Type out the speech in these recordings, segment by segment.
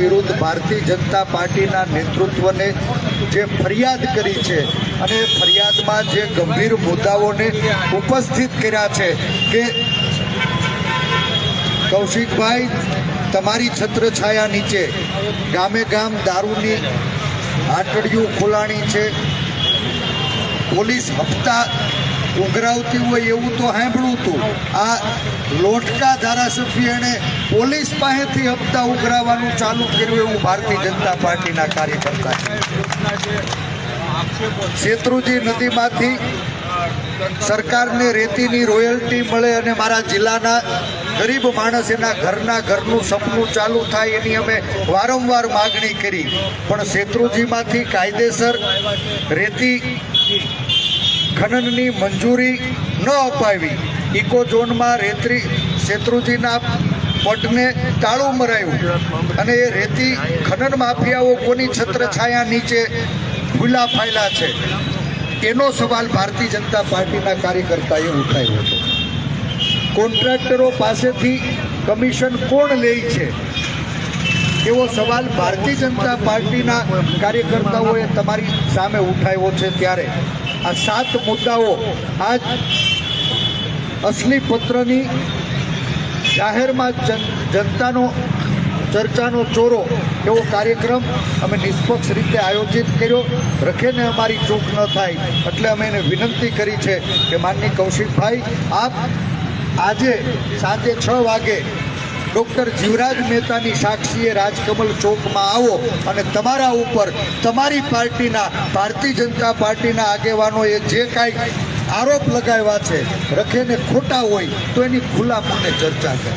વિરુદ્ધ ભારતીય જનતા પાર્ટીના નેતૃત્વને જે ફરિયાદ કરી છે અને ફરિયાદમાં જે ગંભીર મુદ્દાઓને ઉપસ્થિત કર્યા છે કે કૌશિકભાઈ, તમારી છત્રછાયા નીચે ગામે ગામ દારૂની આટડીયું ખોલાણી છે પોલીસ હપ્તા ઉઘરાવતી હોય એવું તો સાંભળ્યું હતું આ લોટકા ધારાસભ્ય એણે પોલીસ પાસેથી હપ્તા ઉઘરાવવાનું ચાલુ કર્યું એવું ભારતીય જનતા પાર્ટીના કાર્યકર્તા છે. શેત્રુજી નદીમાંથી સરકારને રેતીની રોયલ્ટી મળે અને મારા જિલ્લાના ગરીબ માણસ એના ઘરના ઘરનું સપનું ચાલુ થાય એની અમે વારંવાર માગણી કરી. પણ શેત્રુજીમાંથી કાયદેસર રેતી ખનનની મંજૂરી ન અપાવી. ઇકો ઝોનમાં રેતી શેત્રુજીના પટને તાળું મરાયું અને એ રેતી ખનન માફિયાઓ કોની છત્રછાયા નીચે ફૂલા ફાયલા છે? એનો સવાલ ભારતીય જનતા પાર્ટીના કાર્યકર્તાએ ઉઠાવ્યો હતો. કોન્ટ્રાક્ટરો પાસેથી કમિશન કોણ લે છે? એવો સવાલ ભારતીય જનતા પાર્ટીના કાર્યકર્તાઓએ તમારી સામે ઉઠાવ્યો છે ત્યારે. આ સાત મુદ્દાઓ આજ અસલી પત્રની જાહેરમાં જન, જનતાનો ચર્ચાનો ચોરો એવો કાર્યક્રમ અમે નિષ્પક્ષ રીતે આયોજિત કર્યો. રખેને અમારી ચૂક ન થાય એટલે અમે એને વિનંતી કરી છે કે માનની કૌશિકભાઈ, આપ આજે સાંજે છ વાગે ડૉક્ટર જીવરાજ મહેતાની સાક્ષીએ રાજકમલ ચોકમાં આવો અને તમારા ઉપર તમારી પાર્ટીના, ભારતીય જનતા પાર્ટીના આગેવાનોએ જે કાંઈ આરોપ લગાવ્યા છે, રખેને ખોટા હોય તો એની ખુલ્લા મને ચર્ચા કરે.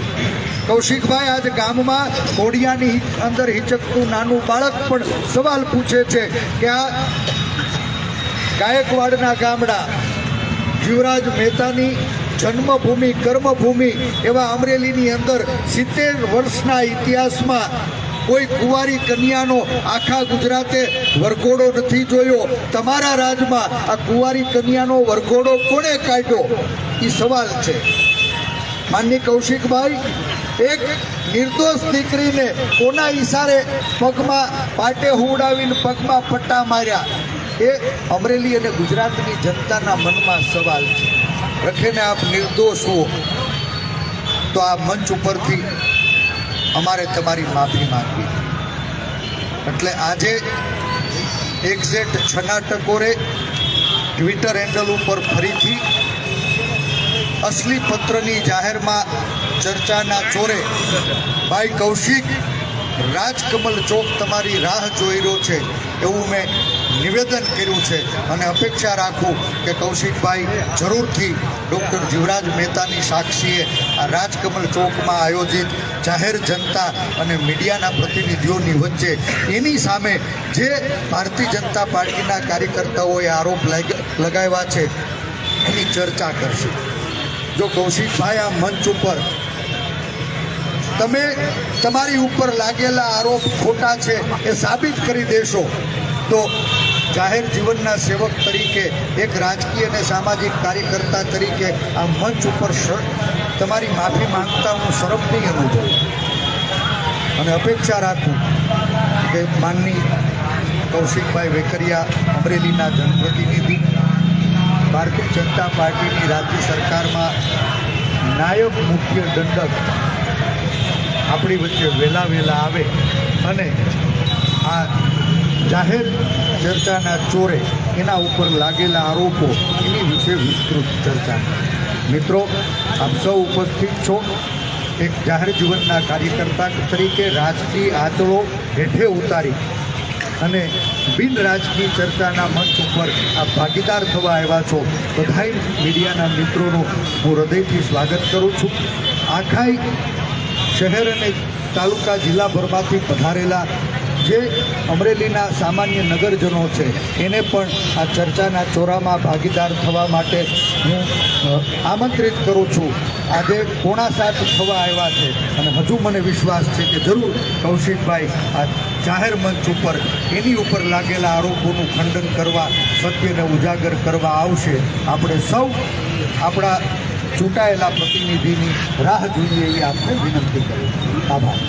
કૌશિકભાઈ, આજ ગામમાં કોડિયાની અંદર હિચકતું નાનું બાળક પણ સવાલ પૂછે છે કે આ ગાયકવાડના ગામડા જીવરાજ મહેતાની જન્મભૂમિ, કર્મભૂમિ એવા અમરેલીની અંદર સિત્તેર વર્ષના ઇતિહાસમાં કોઈ કુંવારી કન્યાનો આખા ગુજરાતે વરઘોડો નથી જોયો. તમારા રાજમાં આ કુંવારી કન્યાનો વરઘોડો કોણે કાઢ્યો? એ સવાલ છે. માનની કૌશિકભાઈ, એક નિર્દોષ દીકરીને કોના ઈશારે પગમાં પાટે હુવડાવીને પગમાં પટ્ટા માર્યા? એ અમરેલી અને ગુજરાતની જનતાના મનમાં સવાલ છે. રખેને આપ નિર્દોષ હો, તો આ મંચ ઉપરથી અમારે તમારી માફી માંગવી. એટલે આજે એક્ઝેક્ટ છના ટકોરે ટ્વિટર હેન્ડલ ઉપર ફરીથી અસલી પત્રની જાહેરમાં ચર્ચાના ચોરે ભાઈ કૌશિક, રાજકમલ ચોક તમારી રાહ જોઈ રહ્યો છે, એવું મેં નિવેદન કર્યું છે અને અપેક્ષા રાખું કે કૌશિકભાઈ જરૂરથી ડૉક્ટર જીવરાજ મહેતાની સાક્ષીએ આ રાજકમલ ચોકમાં આયોજિત જાહેર જનતા અને મીડિયાના પ્રતિનિધિઓની વચ્ચે એની સામે જે ભારતીય જનતા પાર્ટીના કાર્યકર્તાઓએ આરોપ લાગ- લગાવ્યા છે, એની ચર્ચા કરશે. જો કૌશિકભાઈ આ મંચ ઉપર તમે તમારી ઉપર લાગેલા આરોપ ખોટા છે એ સાબિત કરી દેશો, તો જાહેર જીવનના સેવક તરીકે, એક રાજકીય અને સામાજિક કાર્યકર્તા તરીકે આ મંચ ઉપર તમારી માફી માંગતા હું શરમની અનુભવું. અને અપેક્ષા રાખું કે માનની કૌશિકભાઈ વેકરિયા, અમરેલીના જનપ્રતિનિધિ, ભારતીય જનતા પાર્ટીની રાજ્ય સરકારમાં નાયબ મુખ્ય દંડક આપણી વચ્ચે વહેલા વહેલા આવે અને આ જાહેર ચર્ચાના ચોરે એના ઉપર લાગેલા આરોપો એની વિશે વિસ્તૃત ચર્ચા. મિત્રો, આપ સૌ ઉપસ્થિત છો એક જાહેર જીવનના કાર્યકર્તા તરીકે રાજકીય આંચળો હેઠે ઉતારી અને બિન રાજકીય ચર્ચાના મંચ ઉપર આ ભાગીદાર થવા આવ્યા છો. બધાય મીડિયાના મિત્રોનું હું હૃદયથી સ્વાગત કરું છું. આખાય શહેર અને તાલુકા જિલ્લાભરમાંથી પધારેલા જે અમરેલીના સામાન્ય નગરજનો છે, એને પણ આ ચર્ચાના ચોરામાં ભાગીદાર થવા માટે હું આમંત્રિત કરું છું. આજે કોણા સાથ થવા આવ્યા છે અને હજુ મને વિશ્વાસ છે કે જરૂર કૌશિકભાઈ આ જાહેર મંચ ઉપર, એની ઉપર લાગેલા આરોપોનું ખંડન કરવા, સત્યને ઉજાગર કરવા આવશે. આપણે સૌ આપણા ચૂંટાયેલા પ્રતિનિધિની રાહ જોઈએ એ આપણે વિનંતી કરીએ આભાર.